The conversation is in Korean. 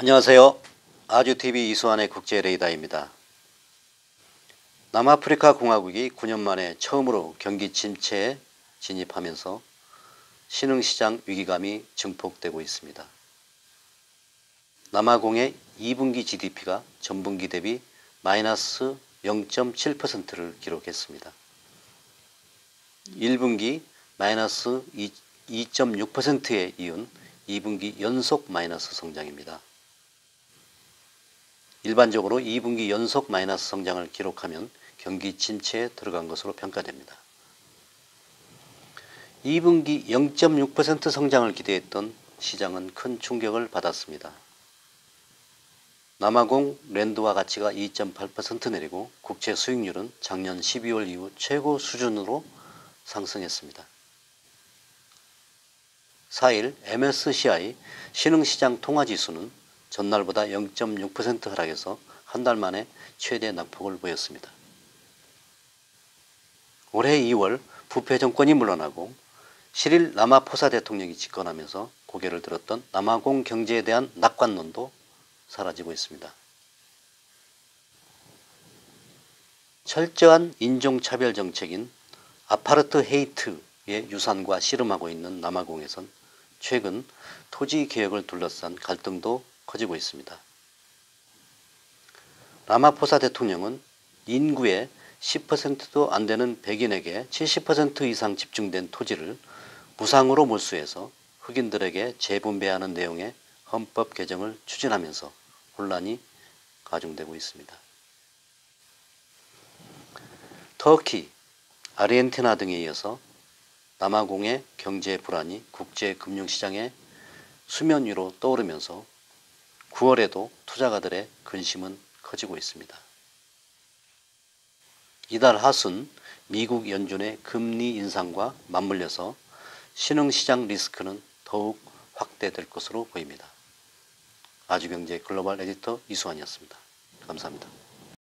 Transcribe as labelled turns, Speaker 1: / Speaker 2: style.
Speaker 1: 안녕하세요. 아주TV 이수환의 국제 레이더입니다. 남아프리카 공화국이 9년 만에 처음으로 경기 침체에 진입하면서 신흥시장 위기감이 증폭되고 있습니다. 남아공의 2분기 GDP가 전분기 대비 마이너스 0.7%를 기록했습니다. 1분기 마이너스 2.6%에 이은 2분기 연속 마이너스 성장입니다. 일반적으로 2분기 연속 마이너스 성장을 기록하면 경기 침체에 들어간 것으로 평가됩니다. 2분기 0.6% 성장을 기대했던 시장은 큰 충격을 받았습니다. 남아공 랜드화 가치가 2.8% 내리고 국채 수익률은 작년 12월 이후 최고 수준으로 상승했습니다. 4일 MSCI 신흥시장 통화지수는 전날보다 0.6% 하락해서 한 달 만에 최대 낙폭을 보였습니다. 올해 2월 부패 정권이 물러나고 실일 라마포사 대통령이 집권하면서 고개를 들었던 남아공 경제에 대한 낙관론도 사라지고 있습니다. 철저한 인종차별 정책인 아파르트 헤이트의 유산과 씨름하고 있는 남아공에선 최근 토지 개혁을 둘러싼 갈등도 커지고 있습니다. 라마포사 대통령은 인구의 10%도 안 되는 백인에게 70% 이상 집중된 토지를 무상으로 몰수해서 흑인들에게 재분배하는 내용의 헌법 개정을 추진하면서 혼란이 가중되고 있습니다. 터키, 아르헨티나 등에 이어서 남아공의 경제 불안이 국제 금융시장의 수면 위로 떠오르면서 9월에도 투자가들의 근심은 커지고 있습니다. 이달 하순 미국 연준의 금리 인상과 맞물려서 신흥시장 리스크는 더욱 확대될 것으로 보입니다. 아주경제 글로벌 에디터 이수환이었습니다. 감사합니다.